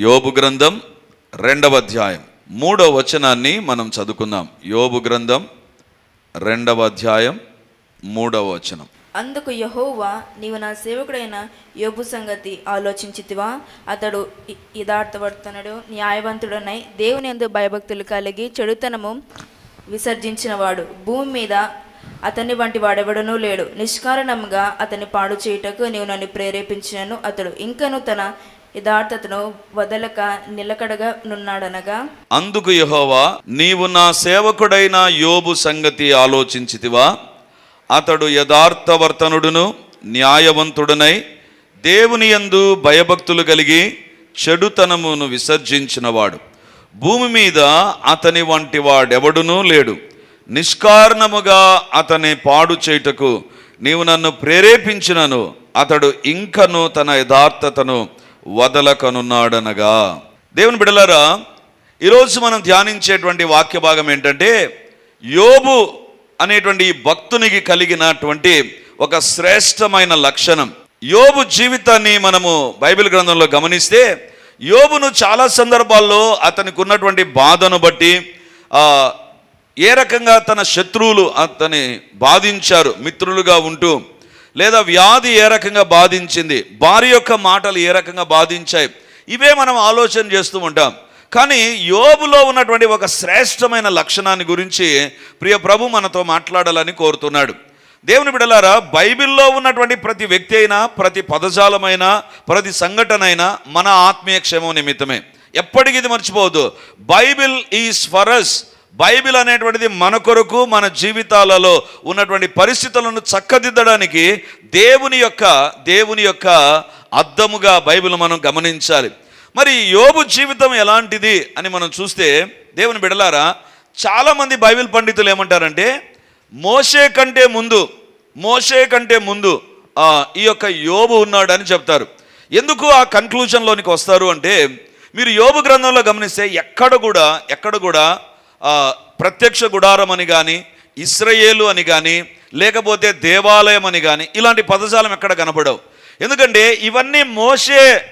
యోబు గ్రంథం రెండవ అధ్యాయం. మూడవ వచనాన్ని మనం చదువుకుందాం. యోబు గ్రంథం రెండవ అధ్యాయం మూడవ వచనం. అందుకు యహోవా నీవు నా సేవకుడైన యోబు సంగతి ఆలోచించితివా? అతడు ఇ- యథార్థవర్తనుడు న్యాయవంతుడనై దేవుని ఎందు భయభక్తులు కలిగి చెడుతనము విసర్జించినవాడు. భూమి మీద అతని వంటి వాడెవడనూ లేడు. నిష్కారణంగా అతని పాడు చేయుటకు నీవు నన్ను ప్రేరేపించినను అతడు. ఇంకను తన యథార్థతను వదలక నిలకడగా నున్నాడనగా? అందుకు యహోవా నీవు నా సేవకుడైన యోబు సంగతి ఆలోచించితివా? అతడు యథార్థవర్తనుడును న్యాయవంతుడునై దేవుని యందు భయభక్తులు కలిగి చెడుతనమును విసర్జించినవాడు. భూమి మీద అతని వంటి వాడెవడునూ లేడు. నిష్కారణముగా అతని పాడు చేయుటకు నీవు నన్ను ప్రేరేపించినను. అతడు ఇంకను తన యథార్థతను వదలకనున్నాడనగా. దేవుని బిడలారా ఈరోజు మనం ధ్యానించేటువంటి వాక్య భాగం ఏంటంటే యోబు అనేటువంటి ఈ భక్తునికి కలిగినటువంటి ఒక శ్రేష్టమైన లక్షణం. యోబు జీవితాన్ని మనము బైబిల్ గ్రంథంలో గమనిస్తే యోబును చాలా సందర్భాల్లో అతనికి ఉన్నటువంటి బాధను బట్టి ఏ రకంగా తన శత్రువులు అతని బాధించారు మిత్రులుగా ఉంటూ లేదా వ్యాధి ఏ రకంగా బాధించింది భార్య యొక్క మాటలు ఏ రకంగా బాధించాయి ఇవే మనం ఆలోచన చేస్తూ ఉంటాం. కానీ యోబులో ఉన్నటువంటి ఒక శ్రేష్టమైన లక్షణాన్ని గురించి ప్రియ ప్రభు మనతో మాట్లాడాలని కోరుతున్నాడు. దేవుని బిడలారా బైబిల్లో ఉన్నటువంటి ప్రతి వ్యక్తి అయినా ప్రతి పదజాలమైనా ప్రతి సంఘటన అయినా మన ఆత్మీయ క్షేమం నిమిత్తమే. ఎప్పటికీ ఇది మర్చిపోవద్దు. బైబిల్ ఈజ్ ఫరస్ బైబిల్ అనేటువంటిది మన కొరకు మన జీవితాలలో ఉన్నటువంటి పరిస్థితులను చక్కదిద్దడానికి దేవుని యొక్క దేవుని యొక్క అద్దముగా బైబిల్ మనం గమనించాలి. మరి యోబు జీవితం ఎలాంటిది అని మనం చూస్తే దేవుని బిడలారా చాలామంది బైబిల్ పండితులు ఏమంటారంటే మోషే కంటే ముందు మోషే కంటే ముందు ఈ యొక్క యోబు ఉన్నాడని చెప్తారు. ఎందుకు ఆ కన్క్లూజన్లోనికి వస్తారు అంటే మీరు యోబు గ్రంథంలో గమనిస్తే ఎక్కడ కూడా ఎక్కడ కూడా ప్రత్యక్ష గుడారం అని కానీ ఇస్రయేలు అని కానీ లేకపోతే దేవాలయం అని కానీ ఇలాంటి పదజాలం ఎక్కడ కనపడవు ఎందుకంటే ఇవన్నీ మోసే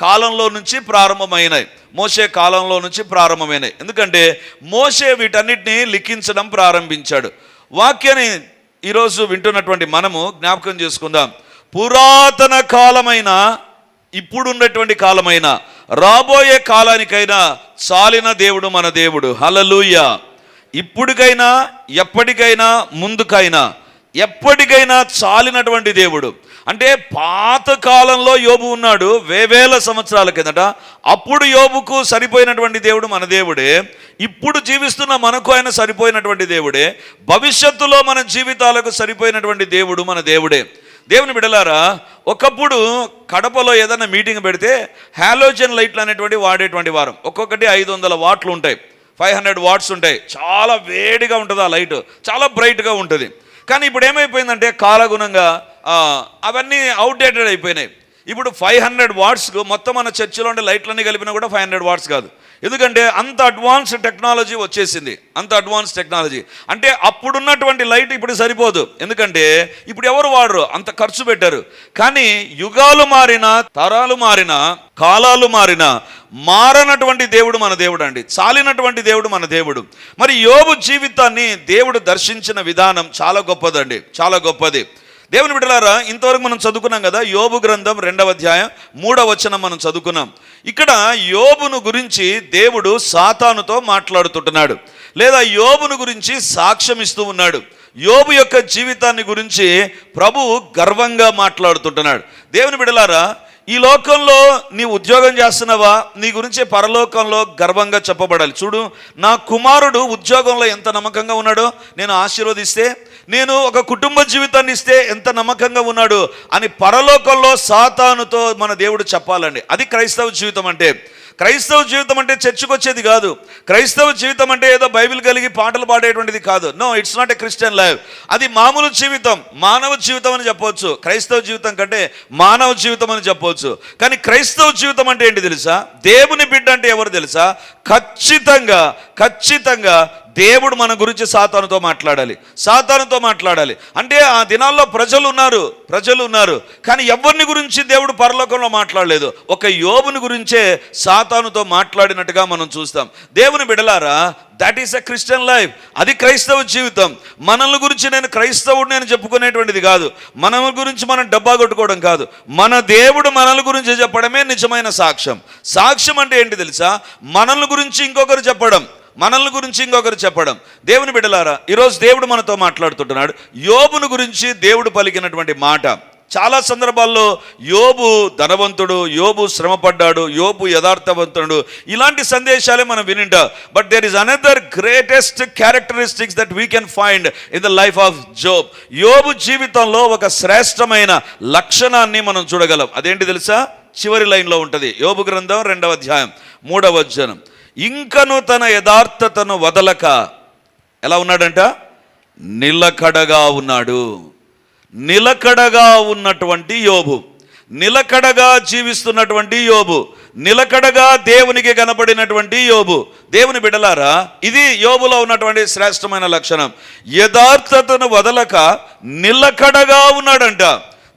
కాలంలో నుంచి ప్రారంభమైనాయి. మోసే కాలంలో నుంచి ప్రారంభమైనాయి. ఎందుకంటే మోసే వీటన్నిటిని లిఖించడం ప్రారంభించాడు. వాక్యాన్ని ఈరోజు వింటున్నటువంటి మనము జ్ఞాపకం చేసుకుందాం. పురాతన కాలమైన ఇప్పుడున్నటువంటి కాలమైన రాబోయే కాలానికైనా చాలిన దేవుడు మన దేవుడు. హలలుయ ఇప్పటికైనా ఎప్పటికైనా ముందుకైనా ఎప్పటికైనా చాలినటువంటి దేవుడు. అంటే పాత కాలంలో యోబు ఉన్నాడు వేవేల సంవత్సరాల కిందట. అప్పుడు యోబుకు సరిపోయినటువంటి దేవుడు మన దేవుడే. ఇప్పుడు జీవిస్తున్న మనకు ఆయన సరిపోయినటువంటి దేవుడే. భవిష్యత్తులో మన జీవితాలకు సరిపోయినటువంటి దేవుడు మన దేవుడే. దేవుని బిడలారా ఒకప్పుడు కడపలో ఏదైనా మీటింగ్ పెడితే హాలోజన్ లైట్లు అనేటువంటి వాడేటువంటి వారం. ఒక్కొక్కటి ఐదు వందల వాట్లు ఉంటాయి. ఫైవ్ హండ్రెడ్ వాట్స్ ఉంటాయి. చాలా వేడిగా ఉంటుంది ఆ లైట్. చాలా బ్రైట్గా ఉంటుంది. కానీ ఇప్పుడు ఏమైపోయిందంటే కాలగుణంగా అవన్నీ అవుట్డేటెడ్ అయిపోయినాయి. ఇప్పుడు ఫైవ్ హండ్రెడ్ వాట్స్కు మొత్తం మన చర్చిలో ఉండే లైట్లన్నీ కలిపినా కూడా ఫైవ్ హండ్రెడ్ వాట్స్ కాదు. ఎందుకంటే అంత అడ్వాన్స్ టెక్నాలజీ వచ్చేసింది. అంత అడ్వాన్స్ టెక్నాలజీ. అంటే అప్పుడున్నటువంటి లైట్ ఇప్పుడు సరిపోదు. ఎందుకంటే ఇప్పుడు ఎవరు వాడరు? అంత ఖర్చు పెట్టారు. కానీ యుగాలు మారిన తరాలు మారిన కాలాలు మారిన మారనటువంటి దేవుడు మన దేవుడు అండి చాలినటువంటి దేవుడు మన దేవుడు. మరి యోబు జీవితాన్ని దేవుడు దర్శించిన విధానం చాలా గొప్పదండి. చాలా గొప్పది. దేవుని బిడ్డలారా ఇంతవరకు మనం చదువుకున్నాం కదా యోబు గ్రంథం రెండవ అధ్యాయం మూడవ వచనం మనం చదువుకున్నాం. ఇక్కడ యోబును గురించి దేవుడు సాతానుతో మాట్లాడుతుంటున్నాడు. లేదా యోబును గురించి సాక్ష్యం ఇస్తూ ఉన్నాడు. యోబు యొక్క జీవితాన్ని గురించి ప్రభు గర్వంగా మాట్లాడుతుంటున్నాడు. దేవుని బిడలారా ఈ లోకంలో నీ ఉద్యోగం చేస్తున్నావా? నీ గురించి పరలోకంలో గర్వంగా చెప్పబడాలి. చూడు నా కుమారుడు ఉద్యోగంలో ఎంత నమ్మకంగా ఉన్నాడో నేను ఆశీర్వదిస్తే నేను ఒక కుటుంబ జీవితాన్ని ఇస్తే ఎంత నమ్మకంగా ఉన్నాడు అని పరలోకంలో సాతానుతో మన దేవుడు చెప్పాలండి. అది క్రైస్తవ జీవితం అంటే. క్రైస్తవ జీవితం అంటే చర్చకు వచ్చేది కాదు. క్రైస్తవ జీవితం అంటే ఏదో బైబిల్ కలిగి పాటలు పాడేటువంటిది కాదు. No it's not a Christian life అది మామూలు జీవితం మానవ జీవితం అని చెప్పవచ్చు. క్రైస్తవ జీవితం కంటే మానవ జీవితం అని చెప్పవచ్చు. కానీ క్రైస్తవ జీవితం అంటే ఏంటి తెలుసా? దేవుని బిడ్డ అంటే ఎవరు తెలుసా? ఖచ్చితంగా ఖచ్చితంగా దేవుడు మన గురించి సాతానుతో మాట్లాడాలి సాతానుతో మాట్లాడాలి. అంటే ఆ దినాల్లో ప్రజలు ఉన్నారు ప్రజలు ఉన్నారు. కానీ ఎవరిని గురించి దేవుడు పరలోకంలో మాట్లాడలేదు? ఒక యోబుని గురించే సాతానుతో మాట్లాడినట్టుగా మనం చూస్తాం. దేవుని బిడలారా that is a Christian life అది క్రైస్తవ జీవితం. మనల్ని గురించి నేను క్రైస్తవుడు నేను చెప్పుకునేటువంటిది కాదు. మన గురించి మనం డబ్బా కొట్టుకోవడం కాదు. మన దేవుడు మనల్ని గురించి చెప్పడమే నిజమైన సాక్ష్యం. సాక్ష్యం అంటే ఏంటి తెలుసా? మనల్ని గురించి ఇంకొకరు చెప్పడం. మనల్ని గురించి ఇంకొకరు చెప్పడం. దేవుని బిడ్డలారా ఈరోజు దేవుడు మనతో మాట్లాడుతుంటున్నాడు. యోబును గురించి దేవుడు పలికినటువంటి మాట. చాలా సందర్భాల్లో యోబు ధనవంతుడు యోబు శ్రమపడ్డాడు యోబు యథార్థవంతుడు. ఇలాంటి సందేశాలే మనం వినింటా. But there is another greatest characteristics that we can find in the life of Job యోబు జీవితంలో ఒక శ్రేష్టమైన లక్షణాన్ని మనం చూడగలం. అదేంటి తెలుసా? చివరి లైన్లో ఉంటుంది. యోబు గ్రంథం రెండవ అధ్యాయం మూడవ జనం ఇంకను తన యథార్థతను వదలక ఎలా ఉన్నాడంట? నిలకడగా ఉన్నాడు. నిలకడగా ఉన్నటువంటి యోబు. నిలకడగా జీవిస్తున్నటువంటి యోబు. నిలకడగా దేవునికి కనపడినటువంటి యోబు. దేవుని బిడలారా ఇది యోబులో ఉన్నటువంటి శ్రేష్టమైన లక్షణం. యథార్థతను వదలక నిలకడగా ఉన్నాడంట.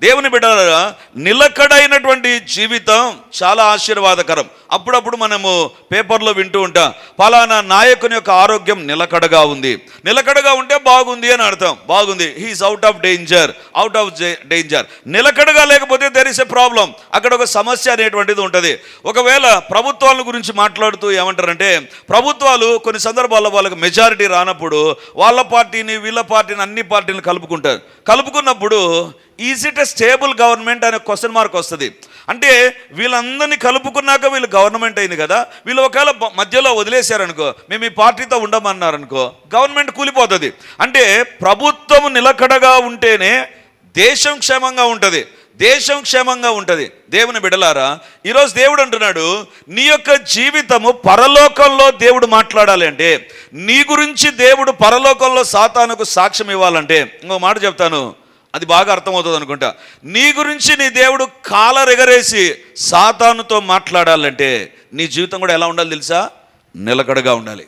దేవుని బిడ్డలారా నిలకడైనటువంటి జీవితం చాలా ఆశీర్వాదకరం. అప్పుడప్పుడు మనము పేపర్లో వింటూ ఉంటాం పలానా నాయకుని యొక్క ఆరోగ్యం నిలకడగా ఉంది. నిలకడగా ఉంటే బాగుంది అని అర్థం. బాగుంది. He's out of danger out of danger నిలకడగా లేకపోతే దెర్ ఇస్ ఎ ప్రాబ్లం అక్కడ ఒక సమస్య అనేటువంటిది ఉంటుంది. ఒకవేళ ప్రభుత్వాల గురించి మాట్లాడుతూ ఏమంటారంటే ప్రభుత్వాలు కొన్ని సందర్భాల్లో వాళ్ళకి మెజారిటీ రానప్పుడు వాళ్ళ పార్టీని వీళ్ళ పార్టీని అన్ని పార్టీని కలుపుకుంటారు. కలుపుకున్నప్పుడు is it a stable government అనే క్వశ్చన్ మార్క్ వస్తుంది. అంటే వీళ్ళందరినీ కలుపుకున్నాక వీళ్ళు గవర్నమెంట్ అయింది కదా. వీళ్ళు ఒకవేళ మధ్యలో వదిలేశారనుకో మేము ఈ పార్టీతో ఉండమన్నారనుకో గవర్నమెంట్ కూలిపోతుంది. అంటే ప్రభుత్వం నిలకడగా ఉంటేనే దేశం క్షేమంగా ఉంటుంది. దేశం క్షేమంగా ఉంటుంది. దేవుని బిడలారా ఈరోజు దేవుడు అంటున్నాడు నీ యొక్క జీవితము పరలోకంలో దేవుడు మాట్లాడాలి అంటే నీ గురించి దేవుడు పరలోకంలో సాతానుకు సాక్ష్యం ఇవ్వాలంటే ఇంకో మాట చెప్తాను. అది బాగా అర్థమవుతుంది అనుకుంటా నీ గురించి నీ దేవుడు కాలరెగరేసి సాతానుతో మాట్లాడాలంటే నీ జీవితం కూడా ఎలా ఉండాలి తెలుసా? నిలకడగా ఉండాలి.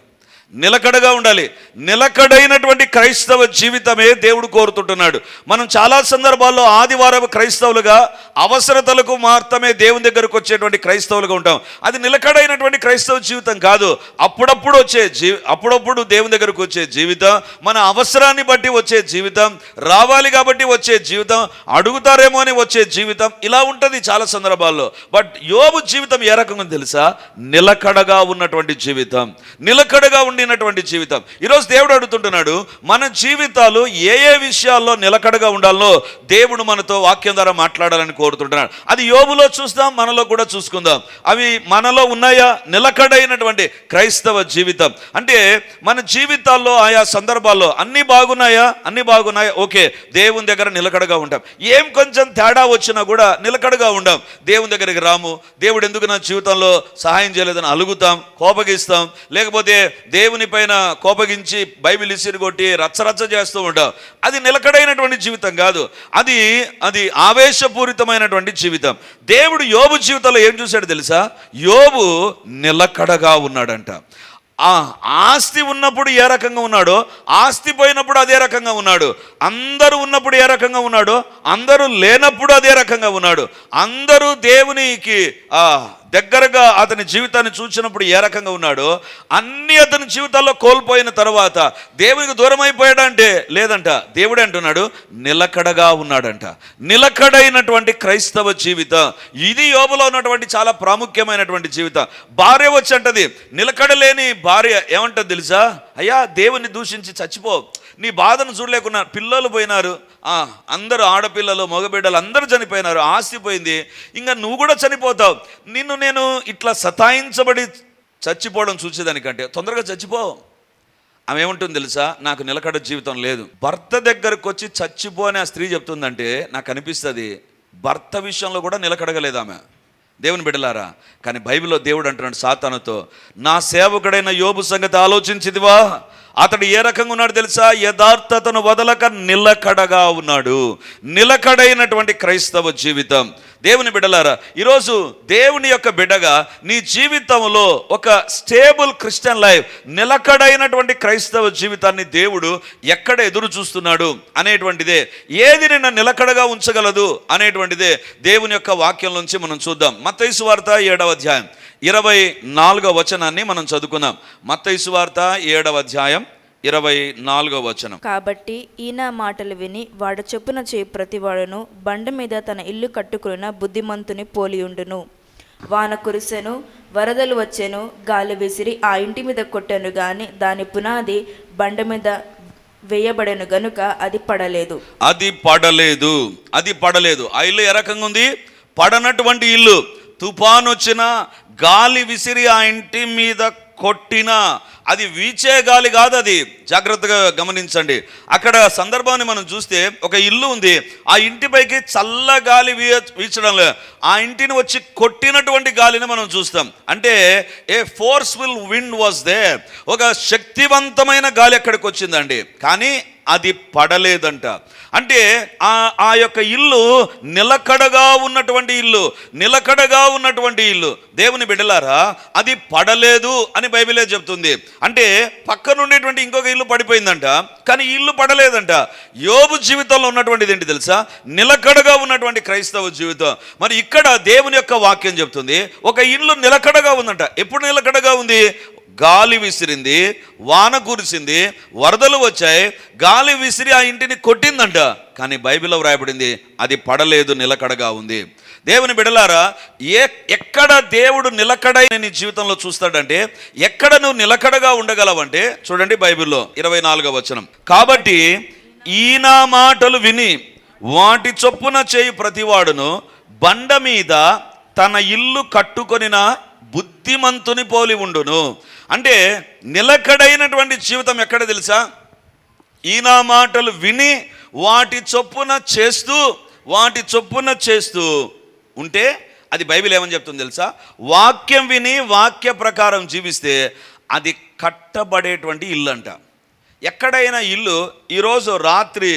నిలకడగా ఉండాలి. నిలకడైనటువంటి క్రైస్తవ జీవితమే దేవుడు కోరుతుంటున్నాడు. మనం చాలా సందర్భాల్లో ఆదివారం క్రైస్తవులుగా అవసరతలకు మాత్రమే దేవుని దగ్గరకు వచ్చేటువంటి క్రైస్తవులుగా ఉంటాం. అది నిలకడైనటువంటి క్రైస్తవ జీవితం కాదు. అప్పుడప్పుడు వచ్చే జీ అప్పుడప్పుడు దేవుని దగ్గరకు వచ్చే జీవితం మన అవసరాన్ని బట్టి వచ్చే జీవితం రావాలి కాబట్టి వచ్చే జీవితం అడుగుతారేమో అని వచ్చే జీవితం ఇలా ఉంటుంది చాలా సందర్భాల్లో. బట్ యోబు జీవితం ఏ రకంగా తెలుసా? నిలకడగా ఉన్నటువంటి జీవితం. నిలకడగా నిండినటువంటి జీవితం. ఈరోజు దేవుడు అడుగుతుంటున్నాడు మన జీవితాలు ఏ ఏ విషయాల్లో నిలకడగా ఉండాలో దేవుడు మనతో వాక్యం ద్వారా మాట్లాడాలని కోరుతుంటున్నాడు. అది యోబులో చూస్తాం మనలో కూడా చూసుకుందాం. అవి మనలో ఉన్నాయా? నిలకడైనటువంటి క్రైస్తవ జీవితం. అంటే మన జీవితాల్లో ఆయా సందర్భాల్లో అన్ని బాగున్నాయా? అన్ని బాగున్నాయా? ఓకే దేవుని దగ్గర నిలకడగా ఉంటాం. ఏం కొంచెం తేడా వచ్చినా కూడా నిలకడగా ఉండాం. దేవుని దగ్గరికి రాము దేవుడు ఎందుకు నా జీవితంలో సహాయం చేయలేదని అలుగుతాం కోపగిస్తాం? లేకపోతే దేవుని పైన కోపగించి బైబిల్ ఇసిరి కొట్టి రచ్చరచ్చ చేస్తూ ఉంటాం అది నిలకడైనటువంటి జీవితం కాదు. అది అది ఆవేశపూరితమైనటువంటి జీవితం. దేవుడు యోబు జీవితంలో ఏం చూశాడు తెలుసా? యోబు నిలకడగా ఉన్నాడంట. ఆ ఆస్తి ఉన్నప్పుడు ఏ రకంగా ఉన్నాడో ఆస్తి పోయినప్పుడు అదే రకంగా ఉన్నాడు. అందరూ ఉన్నప్పుడు ఏ రకంగా ఉన్నాడో అందరూ లేనప్పుడు అదే రకంగా ఉన్నాడు. అందరూ దేవునికి ఆ దగ్గరగా అతని జీవితాన్ని చూసినప్పుడు ఏ రకంగా ఉన్నాడో అన్ని అతని జీవితాల్లో కోల్పోయిన తర్వాత దేవునికి దూరం అయిపోయాడంటే లేదంట. దేవుడే అంటున్నాడు నిలకడగా ఉన్నాడంట. నిలకడైనటువంటి క్రైస్తవ జీవితం ఇది యోబులో ఉన్నటువంటి చాలా ప్రాముఖ్యమైనటువంటి జీవితం. భార్య వచ్చి అంటది నిలకడలేని భార్య ఏమంటది తెలుసా? అయ్యా దేవుని దూషించి చచ్చిపో. నీ బాధను చూడలేకున్నా పిల్లలు పోయినారు. ఆ, అందరూ ఆడపిల్లలు మగబిడ్డలు అందరూ చనిపోయినారు. ఆస్తి పోయింది ఇంకా నువ్వు కూడా చనిపోతావు. నిన్ను నేను ఇట్లా సతాయించబడి చచ్చిపోవడం చూసేదానికంటే తొందరగా చచ్చిపో. ఆమె ఏమంటుంది తెలుసా? నాకు నిలకడ జీవితం లేదు. భర్త దగ్గరకు వచ్చి చచ్చిపో అని ఆ స్త్రీ చెప్తుందంటే నాకు అనిపిస్తుంది భర్త విషయంలో కూడా నిలకడగలేదు ఆమె. దేవుని బిడ్డలారా కానీ బైబిల్లో దేవుడు అంటున్నాడు సాతానుతో నా సేవకుడైన యోబు సంగతి ఆలోచించిదివా అతడు ఏ రకంగా ఉన్నాడు తెలుసా? యథార్థతను వదలక నిలకడగా ఉన్నాడు. నిలకడైనటువంటి క్రైస్తవ జీవితం. దేవుని బిడ్డలారా ఈరోజు దేవుని యొక్క బిడ్డగా నీ జీవితంలో ఒక స్టేబుల్ క్రిస్టియన్ లైఫ్ నిలకడైనటువంటి క్రైస్తవ జీవితాన్ని దేవుడు ఎక్కడ ఎదురు చూస్తున్నాడు అనేటువంటిదే. ఏది నిన్న నిలకడగా ఉంచగలదు అనేటువంటిదే దేవుని యొక్క వాక్యం నుంచి మనం చూద్దాం. మతైసు వార్త ఏడవ అధ్యాయం. ఇరవై నాలుగవ వచనాన్ని మనం చదువుకుందాం. మత్తైసు వార్త ఏడవ అధ్యాయం ఇరవై నాలుగవ వచనం. కాబట్టి ఈయన మాటలు విని వాడ చొప్పున చేయి ప్రతివాడును బండ మీద తన ఇల్లు కట్టుకున్న బుద్ధిమంతుని పోలియుండును. వాన కురిసెను వరదలు వచ్చెను గాలి విసిరి ఆ ఇంటి మీద కొట్టెను గాని దాని పునాది బండ మీద వేయబడెను గనుక అది పడలేదు. అది పడలేదు అది పడలేదు. ఆ ఇల్లు ఏ రకంగా ఉంది? పడనటువంటి ఇల్లు. తుఫాన్ వచ్చిన గాలి విసిరి ఆ ఇంటి మీద కొట్టిన అది వీచే గాలి కాదు అది. జాగ్రత్తగా గమనించండి. అక్కడ సందర్భాన్ని మనం చూస్తే ఒక ఇల్లు ఉంది. ఆ ఇంటిపైకి చల్ల గాలి వీయ వీచడం లేదు. ఆ ఇంటిని వచ్చి కొట్టినటువంటి గాలిని మనం చూస్తాం. అంటే a forceful wind was there ఒక శక్తివంతమైన గాలి అక్కడికి వచ్చిందండి. కానీ అది పడలేదంట. అంటే ఆ ఆ యొక్క ఇల్లు నిలకడగా ఉన్నటువంటి ఇల్లు నిలకడగా ఉన్నటువంటి ఇల్లు. దేవుని బిడ్డలారా అది పడలేదు అని బైబిలే చెప్తుంది. అంటే పక్కన ఉండేటువంటి ఇంకొక ఇల్లు పడిపోయిందంట కానీ ఇల్లు పడలేదంట. యోబు జీవితంలో ఉన్నటువంటిది ఏంటి తెలుసా? నిలకడగా ఉన్నటువంటి క్రైస్తవ జీవితం. మరి ఇక్కడ దేవుని యొక్క వాక్యం చెప్తుంది ఒక ఇల్లు నిలకడగా ఉందంట. ఎప్పుడు నిలకడగా ఉంది? గాలి విసిరింది వాన కురిసింది వరదలు వచ్చాయి గాలి విసిరి ఆ ఇంటిని కొట్టిందంట. కానీ బైబిల్లో వ్రాయబడింది అది పడలేదు నిలకడగా ఉంది. దేవుని బిడలారా ఏ ఎక్కడ దేవుడు నిలకడై నీ జీవితంలో చూస్తాడంటే ఎక్కడ నువ్వు నిలకడగా ఉండగలవంటే చూడండి బైబిల్లో ఇరవై నాలుగవ వచనం. కాబట్టి ఈయన మాటలు విని వాటి చొప్పున చేయి ప్రతివాడును బండ మీద తన ఇల్లు కట్టుకొనిన బుద్ధిమంతుని పోలి ఉండును. అంటే నిలకడైనటువంటి జీవితం ఎక్కడ తెలుసా? ఈయన మాటలు విని వాటి చొప్పున చేస్తూ వాటి చొప్పున చేస్తూ ఉంటే అది బైబిల్ ఏమని చెప్తుంది తెలుసా? వాక్యం విని వాక్య ప్రకారం జీవిస్తే అది కట్టబడేటువంటి ఇల్లు అంట ఎక్కడైనా ఇల్లు ఈరోజు రాత్రి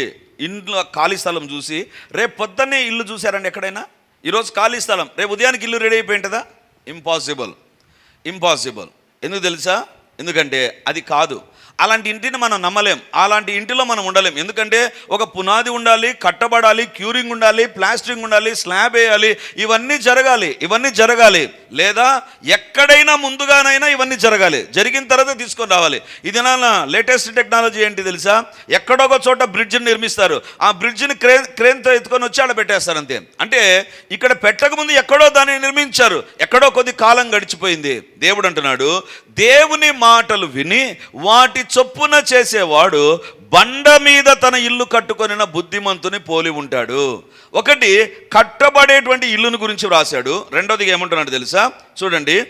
ఇంట్లో ఖాళీ స్థలం చూసి రేపు పొద్దున్నే ఇల్లు చూసారండి ఎక్కడైనా? ఈరోజు ఖాళీ స్థలం రేపు ఉదయానికి ఇల్లు రెడీ అయిపోయి ఉంటుందా ఇంపాసిబుల్ ఇంపాసిబుల్ ఎందుకు తెలుసా? ఎందుకంటే అది కాదు. అలాంటి ఇంటిని మనం నమ్మలేం. అలాంటి ఇంటిలో మనం ఉండలేం. ఎందుకంటే ఒక పునాది ఉండాలి కట్టబడాలి క్యూరింగ్ ఉండాలి ప్లాస్టరింగ్ ఉండాలి స్లాబ్ వేయాలి ఇవన్నీ జరగాలి ఇవన్నీ జరగాలి. లేదా ఎక్కడైనా ముందుగానైనా ఇవన్నీ జరగాలి. జరిగిన తర్వాత తీసుకొని రావాలి. ఇది నా లేటెస్ట్ టెక్నాలజీ ఏంటి తెలుసా? ఎక్కడో ఒక చోట బ్రిడ్జ్ని నిర్మిస్తారు. ఆ బ్రిడ్జ్ని క్రేన్ క్రేన్తో ఎత్తుకొని వచ్చి ఆడ పెట్టేస్తారు అంతే. అంటే ఇక్కడ పెట్టక ముందు ఎక్కడో దాన్ని నిర్మించారు. ఎక్కడో కొద్ది కాలం గడిచిపోయింది. దేవుడు అంటున్నాడు దేవుని మాటలు విని వాటి చొప్పున చేసేవాడు బండ మీద తన ఇల్లు కట్టుకొనిన బుద్ధిమంతుని పోలి ఉంటాడు. ఒకటి కట్టబడేటువంటి ఇల్లుని గురించి వ్రాశాడు. రెండోది ఏమంటున్నాడు తెలుసా? చూడండి.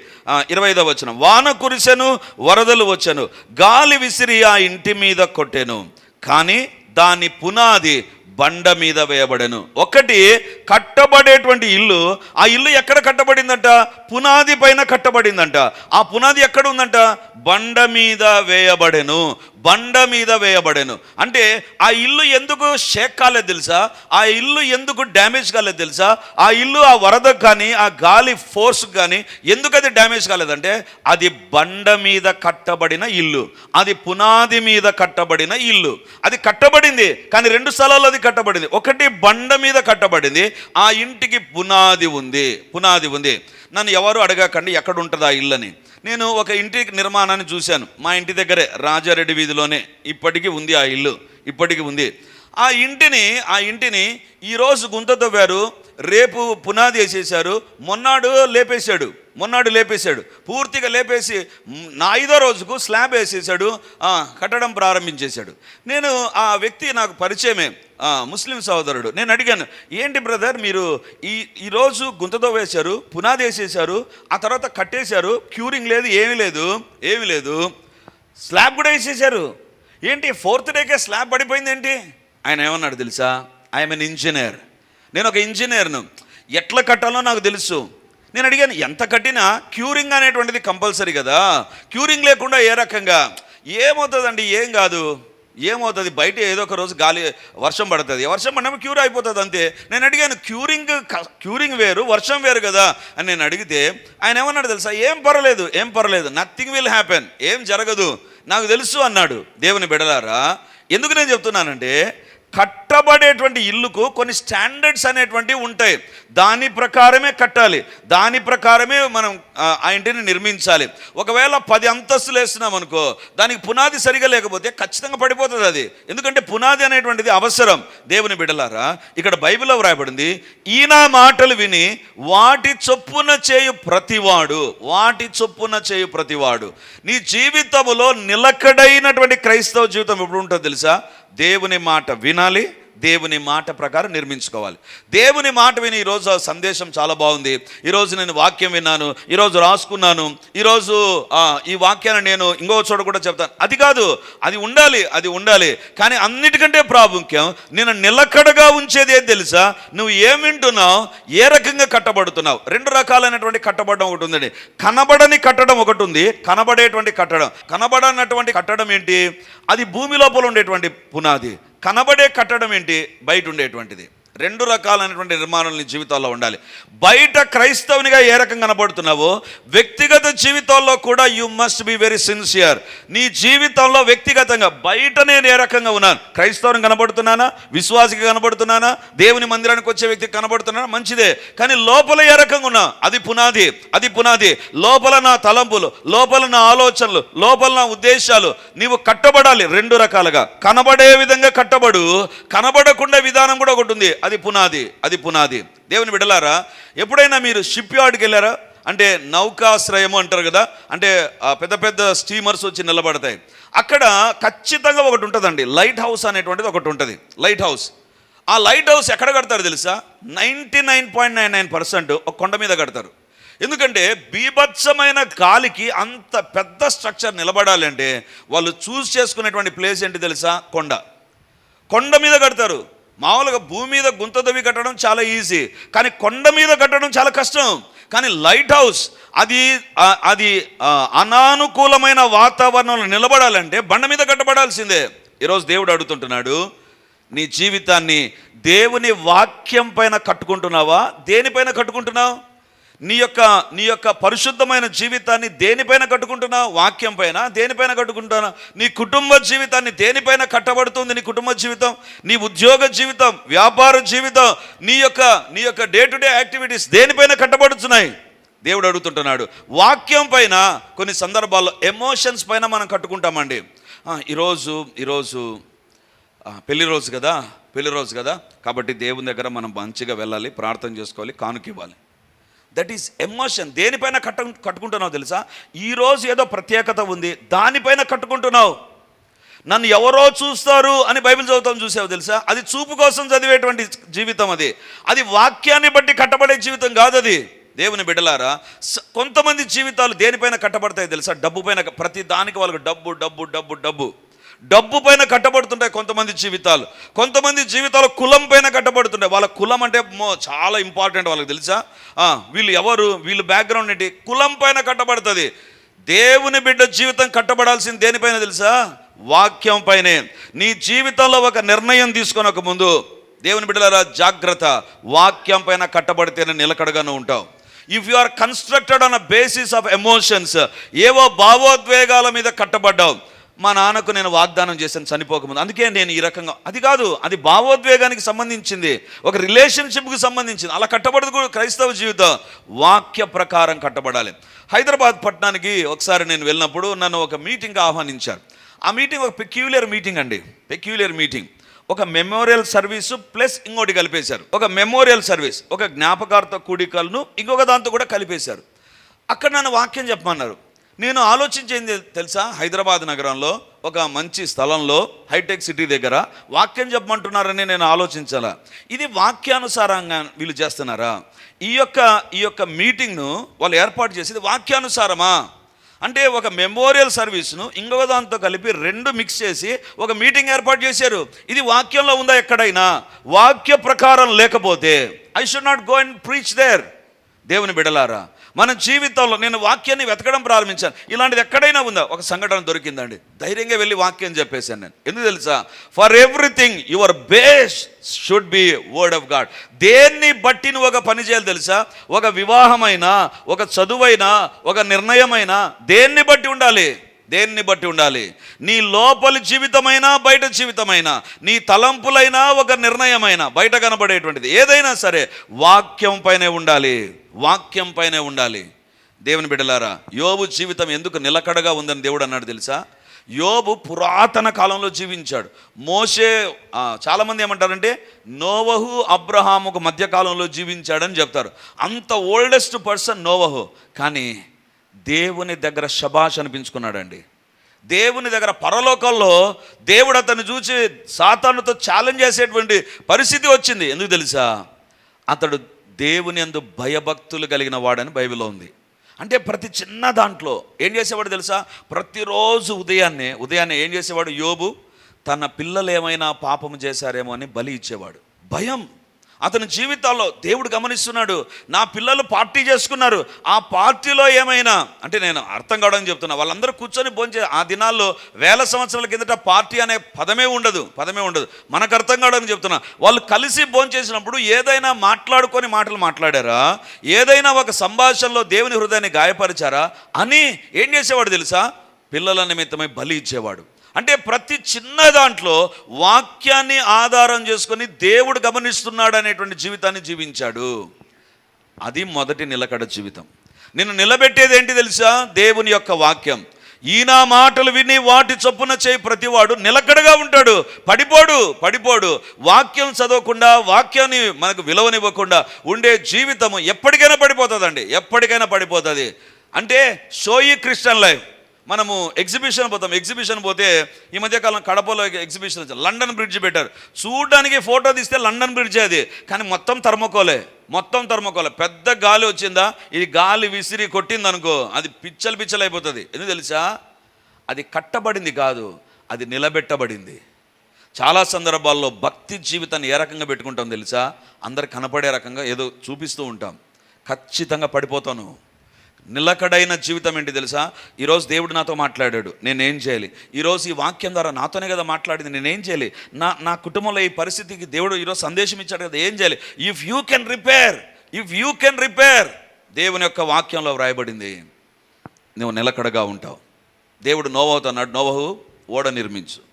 ఇరవై ఐదవ వచనం. వాన కురిసెను వరదలు వచ్చెను. గాలి విసిరి ఆ ఇంటి మీద కొట్టెను. కానీ దాని పునాది బండ మీద వేయబడెను. ఒకటి కట్టబడేటువంటి ఇల్లు ఆ ఇల్లు ఎక్కడ కట్టబడిందంట? పునాది పైన కట్టబడిందంట. ఆ పునాది ఎక్కడ ఉందంట? బండ మీద వేయబడెను. బండ మీద వేయబడెను. అంటే ఆ ఇల్లు ఎందుకు షేక్ కాలేదు తెలుసా? ఆ ఇల్లు ఎందుకు డ్యామేజ్ కాలేదు తెలుసా? ఆ ఇల్లు ఆ వరదకు కానీ ఆ గాలి ఫోర్స్ కానీ ఎందుకు అది డ్యామేజ్ కాలేదంటే అది బండ మీద కట్టబడిన ఇల్లు. అది పునాది మీద కట్టబడిన ఇల్లు. అది కట్టబడింది కానీ రెండు స్థలాల్లో అది కట్టబడింది. ఒకటి బండ మీద కట్టబడింది ఆ ఇంటికి పునాది ఉంది పునాది ఉంది. నన్ను ఎవరు అడగకండి ఎక్కడ ఉంటుంది ఆ ఇల్లు అని. నేను ఒక ఇంటి నిర్మాణాన్ని చూశాను. మా ఇంటి దగ్గరే రాజారెడ్డి వీధిలోనే ఇప్పటికీ ఉంది ఆ ఇల్లు ఇప్పటికీ ఉంది. ఆ ఇంటిని ఆ ఇంటిని ఈరోజు గుంత తవ్వారు. రేపు పునాది వేసేసారు మొన్నాడు లేపేశాడు. మొన్నాడు లేపేశాడు. పూర్తిగా లేపేసి నా ఐదో రోజుకు స్లాబ్ వేసేసాడు కట్టడం ప్రారంభించేశాడు. నేను ఆ వ్యక్తి నాకు పరిచయమే. ముస్లిం సహోదరుడు. నేను అడిగాను ఏంటి బ్రదర్ మీరు ఈ ఈరోజు గుంతతో వేశారు పునాది వేసేసారు ఆ తర్వాత కట్టేశారు క్యూరింగ్ లేదు ఏమీ లేదు ఏమీ లేదు. స్లాబ్ కూడా వేసేసారు ఏంటి ఫోర్త్ డేకే స్లాబ్ పడిపోయింది ఏంటి ఆయన ఏమన్నాడు తెలుసా? I'm an engineer. నేను ఒక ఇంజనీర్ను. ఎట్లా కట్టాలో నాకు తెలుసు. నేను అడిగాను ఎంత కట్టినా క్యూరింగ్ అనేటువంటిది కంపల్సరీ కదా. క్యూరింగ్ లేకుండా ఏ రకంగా? ఏమవుతుందండి? ఏం కాదు. ఏమవుతుంది? బయట ఏదో ఒక రోజు గాలి వర్షం పడుతుంది. వర్షం పడినప్పుడు క్యూర్ అయిపోతుంది అంతే. నేను అడిగాను క్యూరింగ్ క- క్యూరింగ్ వేరు వర్షం వేరు కదా అని నేను అడిగితే ఆయన ఏమన్నాడు తెలుసా? ఏం పర్లేదు ఏం పర్లేదు నథింగ్ విల్ హ్యాపెన్ ఏం జరగదు నాకు తెలుసు అన్నాడు దేవుని బిడలారా. ఎందుకు నేను చెప్తున్నానంటే కట్టబడేటువంటి ఇల్లుకు కొన్ని స్టాండర్డ్స్ అనేటువంటివి ఉంటాయి. దాని ప్రకారమే కట్టాలి. దాని ప్రకారమే మనం ఆ, ఇంటిని నిర్మించాలి. ఒకవేళ పది అంతస్తులు వేస్తున్నాం అనుకో దానికి పునాది సరిగా లేకపోతే ఖచ్చితంగా పడిపోతుంది అది. ఎందుకంటే పునాది అనేటువంటిది అవసరం. దేవుని బిడలారా ఇక్కడ బైబిల్లో వ్రాయబడింది ఈయన మాటలు విని వాటి చొప్పున చేయు ప్రతివాడు వాటి చొప్పున చేయు ప్రతివాడు. నీ జీవితంలో నిలకడైనటువంటి క్రైస్తవ జీవితం ఎప్పుడు ఉంటుందో తెలుసా? దేవుని మాట వినాలి దేవుని మాట ప్రకారం నిర్మించుకోవాలి. దేవుని మాట విని ఈరోజు ఆ సందేశం చాలా బాగుంది. ఈరోజు నేను వాక్యం విన్నాను ఈరోజు రాసుకున్నాను ఈరోజు ఈ వాక్యాన్ని నేను ఇంకో చోట కూడా చెప్తాను. అది కాదు అది ఉండాలి అది ఉండాలి. కానీ అన్నిటికంటే ప్రాముఖ్యం నేను నిలకడగా ఉంచేది ఏం తెలుసా? నువ్వు ఏం వింటున్నావు? ఏ రకంగా కట్టబడుతున్నావు? రెండు రకాలైనటువంటి కట్టబడడం ఒకటి ఉందండి. కనబడని కట్టడం ఒకటి ఉంది కనబడేటువంటి కట్టడం. కనబడనటువంటి కట్టడం ఏంటి? అది భూమి లోపల ఉండేటువంటి పునాది. కనబడే కట్టడం ఏంటి? బయట ఉండేటువంటిది. రెండు రకాలైనటువంటి నిర్మాణాలు నీ జీవితాల్లో ఉండాలి. బయట క్రైస్తవునిగా ఏ రకంగా కనబడుతున్నావో వ్యక్తిగత జీవితాల్లో కూడా you must be very sincere నీ జీవితంలో వ్యక్తిగతంగా బయట నేను ఏ రకంగా ఉన్నాను? క్రైస్తవుని కనబడుతున్నానా? విశ్వాసికి కనబడుతున్నానా? దేవుని మందిరానికి వచ్చే వ్యక్తికి కనబడుతున్నానా? మంచిదే. కానీ లోపల ఏ రకంగా ఉన్నా? అది పునాది అది పునాది. లోపల నా తలంపులు లోపల నా ఆలోచనలు లోపల నా ఉద్దేశాలు నీవు కట్టబడాలి రెండు రకాలుగా. కనబడే విధంగా కట్టబడు కనబడకుండా విధానం కూడా ఒకటి ఉంది. అది పునాది అది పునాది. దేవుని విడలారా ఎప్పుడైనా మీరు షిప్ యార్డ్కి వెళ్ళారా? అంటే నౌకాశ్రయము అంటారు కదా అంటే పెద్ద పెద్ద స్టీమర్స్ వచ్చి నిలబడతాయి. అక్కడ ఖచ్చితంగా ఒకటి ఉంటుందండి లైట్ హౌస్ అనేటువంటిది ఒకటి ఉంటుంది లైట్ హౌస్. ఆ లైట్ హౌస్ ఎక్కడ కడతారు తెలుసా? Ninety nine point nine nine percent ఒక కొండ మీద కడతారు. ఎందుకంటే బీభత్సమైన గాలికి అంత పెద్ద స్ట్రక్చర్ నిలబడాలి అంటే వాళ్ళు చూస్ చేసుకునేటువంటి ప్లేస్ ఏంటి తెలుసా? కొండ. కొండ మీద కడతారు. మామూలుగా భూమి మీద గుంత దవి కట్టడం చాలా ఈజీ కానీ కొండ మీద కట్టడం చాలా కష్టం. కానీ లైట్ హౌస్ అది అది అనానుకూలమైన వాతావరణంలో నిలబడాలంటే బండ మీద కట్టబడాల్సిందే. ఈరోజు దేవుడు అడుగుతుంటున్నాడు నీ జీవితాన్ని దేవుని వాక్యం పైన కట్టుకుంటున్నావా? దేనిపైన కట్టుకుంటున్నావు? నీ యొక్క నీ యొక్క పరిశుద్ధమైన జీవితాన్ని దేనిపైన కట్టుకుంటున్నావు వాక్యం పైన. దేనిపైన కట్టుకుంటున్నా? నీ కుటుంబ జీవితాన్ని దేనిపైన కట్టబడుతుంది నీ కుటుంబ జీవితం? నీ ఉద్యోగ జీవితం వ్యాపార జీవితం నీ యొక్క నీ యొక్క డే టు డే యాక్టివిటీస్ దేనిపైన కట్టబడుతున్నాయి? దేవుడు అడుగుతుంటున్నాడు. వాక్యం పైన కొన్ని సందర్భాల్లో ఎమోషన్స్ పైన మనం కట్టుకుంటామండి. ఈరోజు ఈరోజు పెళ్ళి రోజు కదా? పెళ్ళి రోజు కదా? కాబట్టి దేవుని దగ్గర మనం మంచిగా వెళ్ళాలి ప్రార్థన చేసుకోవాలి కానుక ఇవ్వాలి. దట్ ఈస్ ఎమోషన్ దేనిపైన కట్ట కట్టుకుంటున్నావు తెలుసా? ఈరోజు ఏదో ప్రత్యేకత ఉంది. దానిపైన కట్టుకుంటున్నావు. నన్ను ఎవరో చూస్తారు అని బైబిల్ చదువుతాం చూసావు తెలుసా? అది చూపు కోసం చదివేటువంటి జీవితం అది. అది వాక్యాన్ని బట్టి కట్టబడే జీవితం కాదు అది. దేవుని బిడ్డలారా కొంతమంది జీవితాలు దేనిపైన కట్టబడతాయి తెలుసా? డబ్బు పైన ప్రతి దానికి వాళ్ళకి డబ్బు డబ్బు డబ్బు డబ్బు. డబ్బు పైన కట్టబడుతుంటాయి కొంతమంది జీవితాలు. కొంతమంది జీవితాలు కులం పైన కట్టబడుతుంటాయి. వాళ్ళ కులం అంటే చాలా ఇంపార్టెంట్ వాళ్ళకి తెలుసా? వీళ్ళు ఎవరు? వీళ్ళు బ్యాక్గ్రౌండ్ ఏంటి? కులం పైన కట్టబడుతుంది. దేవుని బిడ్డ జీవితం కట్టబడాల్సింది దేనిపైన తెలుసా? వాక్యం పైనే. నీ జీవితంలో ఒక నిర్ణయం తీసుకొనక ముందు దేవుని బిడ్డలారా జాగ్రత్త. వాక్యం పైన కట్టబడితేనే నిలకడగానే ఉంటావు. If you are constructed on a basis of emotions ఏవో భావోద్వేగాల మీద కట్టబడ్డావు. మా నాన్నకు నేను వాగ్దానం చేశాను చనిపోకముందు. అందుకే నేను ఈ రకంగా అది కాదు అది భావోద్వేగానికి సంబంధించింది ఒక రిలేషన్షిప్కి సంబంధించింది. అలా కట్టబడదు కూడా క్రైస్తవ జీవితం. వాక్య ప్రకారం కట్టబడాలి. హైదరాబాద్ పట్టణానికి ఒకసారి నేను వెళ్ళినప్పుడు నన్ను ఒక మీటింగ్ ఆహ్వానించారు. ఆ మీటింగ్ ఒక పెక్యులర్ మీటింగ్ అండి. పెక్యులర్ మీటింగ్ ఒక మెమోరియల్ సర్వీసు ప్లస్ ఇంకోటి కలిపేశారు. ఒక మెమోరియల్ సర్వీస్ ఒక జ్ఞాపకార్థ కూడికలను ఇంకొక దాంతో కూడా కలిపేశారు. అక్కడ నన్ను వాక్యం చెప్పమన్నారు. నేను ఆలోచించేది తెలుసా? హైదరాబాద్ నగరంలో ఒక మంచి స్థలంలో హైటెక్ సిటీ దగ్గర వాక్యం చెప్పమంటున్నారని నేను ఆలోచించాలా? ఇది వాక్యానుసారంగా వీళ్ళు చేస్తున్నారా? ఈ యొక్క ఈ యొక్క మీటింగ్ను వాళ్ళు ఏర్పాటు చేసేది వాక్యానుసారమా? అంటే ఒక మెమోరియల్ సర్వీస్ను ఇంకొక దాంతో కలిపి రెండు మిక్స్ చేసి ఒక మీటింగ్ ఏర్పాటు చేశారు. ఇది వాక్యంలో ఉందా ఎక్కడైనా? వాక్య ప్రకారం లేకపోతే I should not go and preach there దేవుని బిడలారా మన జీవితంలో నేను వాక్యాన్ని వెతకడం ప్రారంభించాను. ఇలాంటిది ఎక్కడైనా ఉందా? ఒక సంఘటన దొరికిందండి. ధైర్యంగా వెళ్ళి వాక్యం చెప్పేశాను నేను. ఎందుకు తెలుసా? For everything your base should be word of God దేన్ని బట్టి నువ్వు ఒక పని చేయాలి తెలుసా? ఒక వివాహమైనా ఒక చదువైనా ఒక నిర్ణయమైనా దేన్ని బట్టి ఉండాలి? దేన్ని బట్టి ఉండాలి? నీ లోపలి జీవితమైనా బయట జీవితమైనా నీ తలంపులైనా ఒక నిర్ణయమైనా బయట కనబడేటువంటిది. ఏదైనా సరే వాక్యం పైనే ఉండాలి. వాక్యం పైనే ఉండాలి. దేవుని బిడ్డలారా యోబు జీవితం ఎందుకు నిలకడగా ఉందని దేవుడు అన్నాడు తెలుసా? యోబు పురాతన కాలంలో జీవించాడు. మోషే చాలామంది ఏమంటారంటే నోవహు అబ్రహాముకు మధ్యకాలంలో జీవించాడని చెప్తారు. అంత ఓల్డెస్ట్ పర్సన్ నోవహు. కానీ దేవుని దగ్గర శబాష్ అనిపించుకున్నాడండి. దేవుని దగ్గర పరలోకంలో దేవుడు అతన్ని చూసి సాతానుతో ఛాలెంజ్ చేసేటువంటి పరిస్థితి వచ్చింది. ఎందుకు తెలుసా? అతడు దేవుని అందు భయభక్తులు కలిగిన వాడని బైబిల్లో ఉంది. అంటే ప్రతి చిన్న దాంట్లో ఏం చేసేవాడు తెలుసా? ప్రతిరోజు ఉదయాన్నే ఉదయాన్నే ఏం చేసేవాడు? యోబు తన పిల్లలు ఏమైనా పాపము చేశారేమో అని బలి ఇచ్చేవాడు. భయం. అతని జీవితాల్లో దేవుడు గమనిస్తున్నాడు నా పిల్లలు పార్టీ చేసుకున్నారు ఆ పార్టీలో ఏమైనా అంటే నేను అర్థం కావడానికి చెప్తున్నా వాళ్ళందరూ కూర్చొని భోంచే ఆ దినాల్లో వేల సంవత్సరాల కిందట పార్టీ అనే పదమే ఉండదు పదమే ఉండదు. మనకు అర్థం కావడానికి చెప్తున్నా వాళ్ళు కలిసి భోంచేసినప్పుడు ఏదైనా మాట్లాడుకొని మాటలు మాట్లాడారా? ఏదైనా ఒక సంభాషణలో దేవుని హృదయాన్ని గాయపరిచారా? అని ఏం చేసేవాడు తెలుసా? పిల్లల నిమిత్తమై బలి ఇచ్చేవాడు. అంటే ప్రతి చిన్న దాంట్లో వాక్యాన్ని ఆధారం చేసుకొని దేవుడు గమనిస్తున్నాడు అనేటువంటి జీవితాన్ని జీవించాడు. అది మొదటి నిలకడ జీవితం. నిన్ను నిలబెట్టేది ఏంటి తెలుసా? దేవుని యొక్క వాక్యం. ఈయన మాటలు విని వాటి చొప్పున చేయి ప్రతివాడు నిలకడగా ఉంటాడు. పడిపోడు పడిపోడు. వాక్యం చదవకుండా వాక్యాన్ని మనకు విలువనివ్వకుండా ఉండే జీవితము ఎప్పటికైనా పడిపోతుందండి. ఎప్పటికైనా పడిపోతుంది. అంటే సోయి క్రిస్టియన్ లైఫ్. మనము ఎగ్జిబిషన్ పోతాం. ఎగ్జిబిషన్ పోతే ఈ మధ్యకాలం కడపలో ఎగ్జిబిషన్ లండన్ బ్రిడ్జ్ పెట్టారు. చూడడానికి ఫోటో తీస్తే లండన్ బ్రిడ్జ్ అది. కానీ మొత్తం థర్మోకోలే. మొత్తం థర్మోకోలే. పెద్ద గాలి వచ్చిందా? ఇది గాలి విసిరి కొట్టింది అనుకో అది పిచ్చలు పిచ్చలు అయిపోతుంది. ఎందుకు తెలుసా? అది కట్టబడింది కాదు అది నిలబెట్టబడింది. చాలా సందర్భాల్లో భక్తి జీవితాన్ని ఏ రకంగా పెట్టుకుంటాం తెలుసా? అందరు కనపడే రకంగా ఏదో చూపిస్తూ ఉంటాం. ఖచ్చితంగా పడిపోతాను. నిలకడైన జీవితం ఏంటి తెలుసా? ఈరోజు దేవుడు నాతో మాట్లాడాడు. నేనేం చేయాలి? ఈరోజు ఈ వాక్యం ద్వారా నాతోనే కదా మాట్లాడింది. నేనేం చేయాలి? నా నా కుటుంబంలో ఈ పరిస్థితికి దేవుడు ఈరోజు సందేశం ఇచ్చాడు కదా ఏం చేయాలి? If you can repair if you can repair దేవుని యొక్క వాక్యంలో వ్రాయబడింది. నువ్వు నిలకడగా ఉంటావు. దేవుడు నోవవుతున్నాడు నోవహు ఓడ నిర్మించు.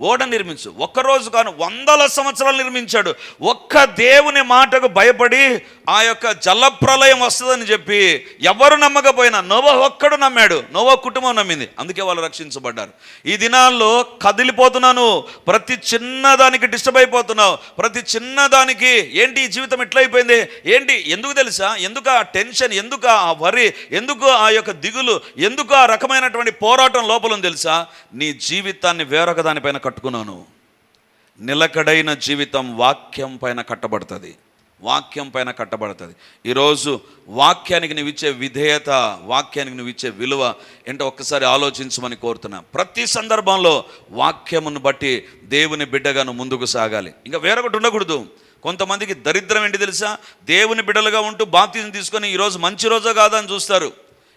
ఓడ నిర్మించు. ఒక్కరోజు కాను వందల సంవత్సరాలు నిర్మించాడు. ఒక్క దేవుని మాటకు భయపడి ఆ యొక్క జలప్రలయం వస్తుందని చెప్పి ఎవరు నమ్మకపోయినా నోవ ఒక్కడు నమ్మాడు. నోవ కుటుంబం నమ్మింది. అందుకే వాళ్ళు రక్షించబడ్డారు. ఈ దినాల్లో కదిలిపోతున్నాను. ప్రతి చిన్నదానికి డిస్టర్బ్ అయిపోతున్నావు. ప్రతి చిన్నదానికి ఏంటి ఈ జీవితం ఎట్లయిపోయింది? ఏంటి? ఎందుకు తెలుసా? ఎందుకు ఆ టెన్షన్? ఎందుకు ఆ వరి? ఎందుకు ఆ యొక్క దిగులు? ఎందుకు ఆ రకమైనటువంటి పోరాటం లోపల తెలుసా? నీ జీవితాన్ని వేరొక దానిపైన కట్టుకున్నాను. నిలకడైన జీవితం వాక్యం పైన కట్టబడుతుంది. వాక్యం పైన కట్టబడుతుంది. ఈరోజు వాక్యానికి నువ్వు ఇచ్చే విధేయత వాక్యానికి నువ్వు ఇచ్చే విలువ ఏంటో ఒక్కసారి ఆలోచించమని కోరుతున్నా. ప్రతి సందర్భంలో వాక్యమును బట్టి దేవుని బిడ్డగాను ముందుకు సాగాలి. ఇంకా వేరొకటి ఉండకూడదు. కొంతమందికి దరిద్రం ఏంటి తెలుసా? దేవుని బిడ్డలుగా ఉంటూ బాప్తిని తీసుకొని ఈరోజు మంచి రోజా కాదని చూస్తారు.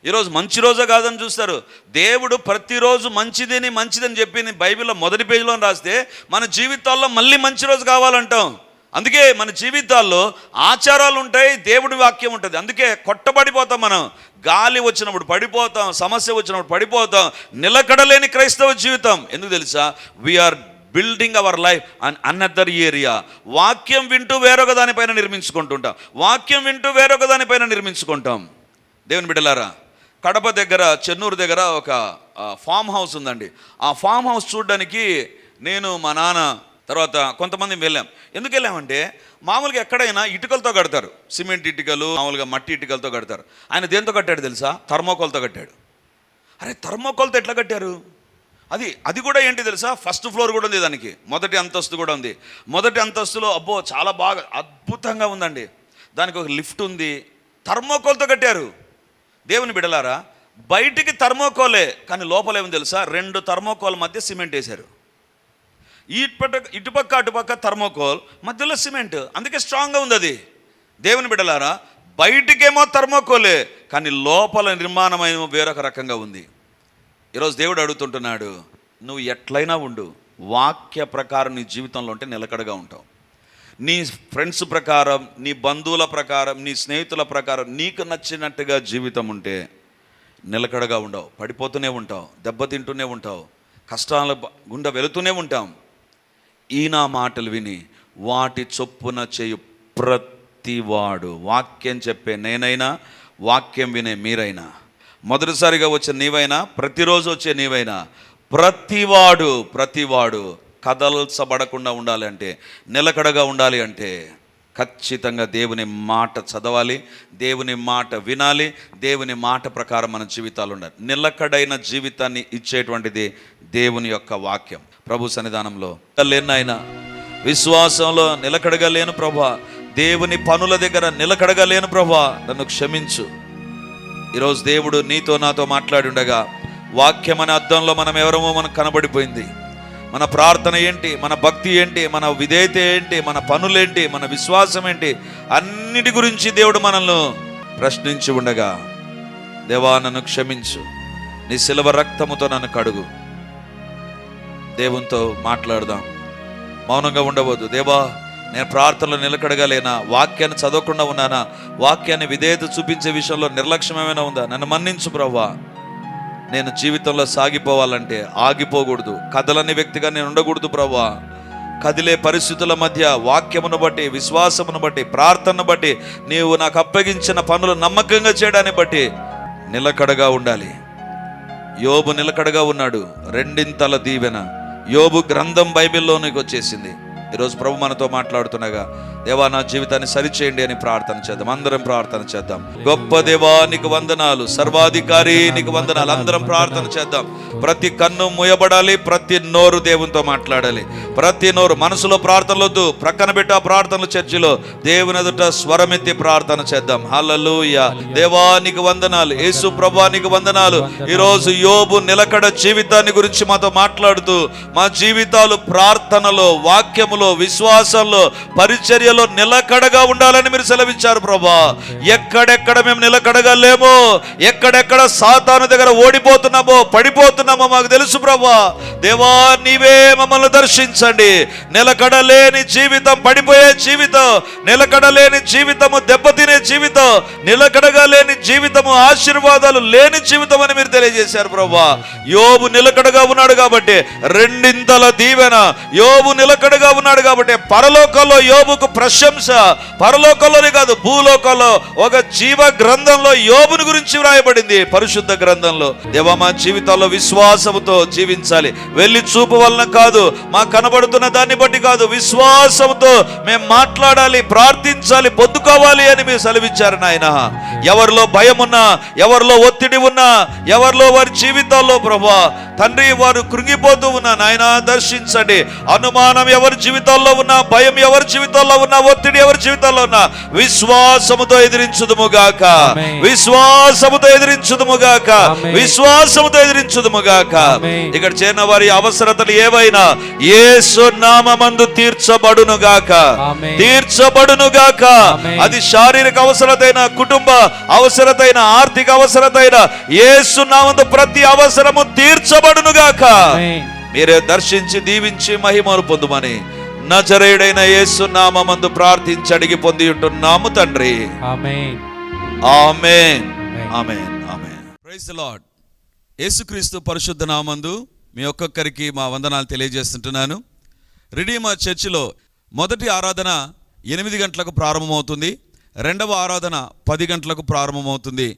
ఈరోజు మంచి రోజే కాదని చూస్తారు. దేవుడు ప్రతిరోజు మంచిదని మంచిదని చెప్పింది బైబిల్లో మొదటి పేజీలో రాస్తే మన జీవితాల్లో మళ్ళీ మంచి రోజు కావాలంటాం. అందుకే మన జీవితాల్లో ఆచారాలు ఉంటాయి దేవుడి వాక్యం ఉంటుంది. అందుకే కొట్టబడిపోతాం మనం. గాలి వచ్చినప్పుడు పడిపోతాం సమస్య వచ్చినప్పుడు పడిపోతాం నిలకడలేని క్రైస్తవ జీవితం. ఎందుకు తెలుసా? We are building our life on another area వాక్యం వింటూ వేరొక దానిపైన నిర్మించుకుంటుంటాం. వాక్యం వింటూ వేరొక దానిపైన నిర్మించుకుంటాం. దేవుని బిడ్డలారా కడప దగ్గర చెన్నూరు దగ్గర ఒక ఫామ్ హౌస్ ఉందండి. ఆ ఫామ్ హౌస్ చూడడానికి నేను మా నాన్న తర్వాత కొంతమంది వెళ్ళాం. ఎందుకు వెళ్ళామంటే మామూలుగా ఎక్కడైనా ఇటుకలతో కడతారు. సిమెంట్ ఇటుకలు మామూలుగా మట్టి ఇటుకలతో కడతారు. ఆయన దేంతో కట్టాడు తెలుసా? థర్మోకోల్తో కట్టాడు. అరే థర్మోకోల్తో ఎట్లా కట్టారు? అది అది కూడా ఏంటి తెలుసా? ఫస్ట్ ఫ్లోర్ కూడా ఉంది దానికి. మొదటి అంతస్తు కూడా ఉంది. మొదటి అంతస్తులో అబ్బో చాలా బాగా అద్భుతంగా ఉందండి. దానికి ఒక లిఫ్ట్ ఉంది. థర్మోకోల్తో కట్టారు. దేవుని బిడలారా బయటికి థర్మోకోలే కానీ లోపల తెలుసా? రెండు థర్మోకోల్ మధ్య సిమెంట్ వేశారు. ఇటుపక్క ఇటుపక్క అటుపక్క థర్మోకోల్ మధ్యలో సిమెంట్. అందుకే స్ట్రాంగ్గా ఉంది అది. దేవుని బిడలారా బయటికేమో థర్మోకోలే కానీ లోపల నిర్మాణమైన వేరొక రకంగా ఉంది. ఈరోజు దేవుడు అడుగుతుంటున్నాడు నువ్వు ఎట్లయినా ఉండు వాక్య ప్రకారం నీ జీవితంలో ఉంటే నిలకడగా ఉంటావు. నీ ఫ్రెండ్స్ ప్రకారం నీ బంధువుల ప్రకారం నీ స్నేహితుల ప్రకారం నీకు నచ్చినట్టుగా జీవితం ఉంటే నిలకడగా ఉండవు పడిపోతూనే ఉంటావు దెబ్బతింటూనే ఉంటావు కష్టాల గుండా వెళుతూనే ఉంటాం. ఈయన మాటలు విని వాటి చొప్పున చేయు ప్రతివాడు వాక్యం చెప్పే నేనైనా వాక్యం వినే మీరైనా మొదటిసారిగా వచ్చే నీవైనా ప్రతిరోజు వచ్చే నీవైనా ప్రతివాడు ప్రతివాడు కదల్చబడకుండా ఉండాలి అంటే నిలకడగా ఉండాలి అంటే ఖచ్చితంగా దేవుని మాట చదవాలి దేవుని మాట వినాలి దేవుని మాట ప్రకారం మన జీవితాలు ఉండాలి. నిలకడైన జీవితాన్ని ఇచ్చేటువంటిది దేవుని యొక్క వాక్యం. ప్రభు సన్నిధానంలో లేనాయన విశ్వాసంలో నిలకడగా లేను ప్రభా దేవుని పనుల దగ్గర నిలకడగా లేను ప్రభా నన్ను క్షమించు. ఈరోజు దేవుడు నీతో నాతో మాట్లాడి ఉండగా వాక్యం అనే అర్థంలో మనం ఎవరమో మనకు కనబడిపోయింది. మన ప్రార్థన ఏంటి? మన భక్తి ఏంటి? మన విధేయత ఏంటి? మన పనులేంటి మన విశ్వాసం ఏంటి? అన్నిటి గురించి దేవుడు మనల్ని ప్రశ్నించి ఉండగా దేవా నన్ను క్షమించు. నీ శిలవ రక్తముతో నన్ను కడుగు. దేవునితో మాట్లాడదాం. మౌనంగా ఉండవద్దు. దేవా నేను ప్రార్థనలో నిలకడగలేనా వాక్యాన్ని చదవకుండా ఉన్నానా? వాక్యాన్ని విధేయత చూపించే విషయంలో నిర్లక్ష్యం ఏమైనా ఉందా? నన్ను మన్నించు ప్రవ్వా. నేను జీవితంలో సాగిపోవాలంటే ఆగిపోకూడదు. కదలని వ్యక్తిగా నేను ఉండకూడదు ప్రభా కదిలే పరిస్థితుల మధ్య వాక్యమును బట్టి విశ్వాసమును బట్టి ప్రార్థనను బట్టి నీవు నాకు అప్పగించిన పనులు నమ్మకంగా చేయడాన్ని బట్టి నిలకడగా ఉండాలి. యోబు నిలకడగా ఉన్నాడు. రెండింతల దీవెన. యోబు గ్రంథం బైబిల్లోనికి వచ్చేసింది. ఈరోజు ప్రభు మనతో మాట్లాడుతుండగా దేవా నా జీవితాన్ని సరిచేయండి అని ప్రార్థన చేద్దాం. అందరం ప్రార్థన చేద్దాం. గొప్ప దేవా నీకు వందనాలు. సర్వాధికారి నీకు వందనాలు. అందరం ప్రార్థన చేద్దాం. ప్రతి కన్ను ముయబడాలి ప్రతి నోరు దేవునితో మాట్లాడాలి. ప్రతి నోరు మనసులో ప్రార్థనలొద్దు ప్రక్కన పెట్టి ఆ ప్రార్థనలు చర్చిలో. దేవుని ఎదుట స్వరమెత్తి ప్రార్థన చేద్దాం. హల్లెలూయా. దేవా నీకు వందనాలు. యేసు ప్రభా నీకు వందనాలు. ఈరోజు యోబు నిలకడ జీవితాన్ని గురించి మాతో మాట్లాడుతూ మా జీవితాలు ప్రార్థనలో వాక్యములో విశ్వాసంలో పరిచర్యలో నిలకడగా ఉండాలని మీరు సెలవిచ్చారు ప్రభా. ఎక్కడెక్కడ మేము నిలకడగా లేమో ఎక్కడెక్కడ సాతాను దగ్గర ఓడిపోతున్నామో పడిపోతున్నామో మాకు తెలుసు ప్రభా. దేవా నీవే మమ్మల్ని దర్శించండి. నిలకడలేని జీవితం పడిపోయే జీవితం నిలకడలేని జీవితము దెబ్బతినే జీవితం నిలకడగా లేని జీవితము ఆశీర్వాదాలు లేని జీవితం అని మీరు తెలియజేశారు ప్రభా. యోబు నిలకడగా ఉన్నాడు కాబట్టి రెండింతల దీవెన యోబు నిలకడగా ఉన్నాడు కాబట్టి పరలోకంలో యోబుకు ప్రశంస. పరలోకంలోనే కాదు భూలోకంలో. ఒక జీవ గ్రంథంలో యోబుని గురించి వ్రాయబడింది. పరిశుద్ధ గ్రంథంలో. దేవా మా జీవితాల్లో విశ్వాసముతో జీవించాలి. వెళ్ళి చూపు వలన కాదు మా కనబడుతున్న దాన్ని బట్టి కాదు విశ్వాసంతో మేము మాట్లాడాలి ప్రార్థించాలి పొద్దుకోవాలి అని మీరు సెలవిచ్చారు నాయన. ఎవరిలో భయం ఉన్నా ఎవరిలో ఒత్తిడి ఉన్నా ఎవరిలో వారి జీవితాల్లో ప్రభా తండ్రి వారు కృంగిపోతూ ఉన్నా నాయన దర్శించండి అనుమానం ఎవరి జీవితాల్లో ఉన్నా భయం ఎవరి జీవితాల్లో ఉన్నా ఒత్తిడి ఎవరి జీవితాల్లో ఉన్నా విశ్వాసముతో ఎదిరించుదుముగాక. విశ్వాసముతో ఎదిరించుదుముగాక. విశ్వాసముతో ఎదిరించుదుముగాక. ఇక్కడ చేరిన వారి అవసరతలు ఏవైనా యేసు నామమందు తీర్చబడునుగాక. తీర్చబడునుగాక. అది శారీరక అవసరతైన కుటుంబ అవసరతైన ఆర్థిక అవసరతైన యేసు నామందు ప్రతి అవసరము తీర్చబడునుగాక ఆమేన్. మీరే దర్శించి దీవించి మహిమను పొందుమని నజరేయుడైన యేసు నామమందు ప్రార్థించి అడిగి పొంది ఉంటున్నాము తండ్రి. ఆమేన్. ఆమేన్. ఆమేన్. ఆమేన్. ఆమేన్. Praise lord. యేసుక్రీస్తు పరిశుద్ధ నామందు మీ ఒక్కొక్కరికి మా వందనాలు తెలియజేస్తుంటున్నాను. రిడీమర్ చర్చిలో మొదటి ఆరాధన ఎనిమిది గంటలకు ప్రారంభమవుతుంది. రెండవ ఆరాధన పది గంటలకు ప్రారంభమవుతుంది.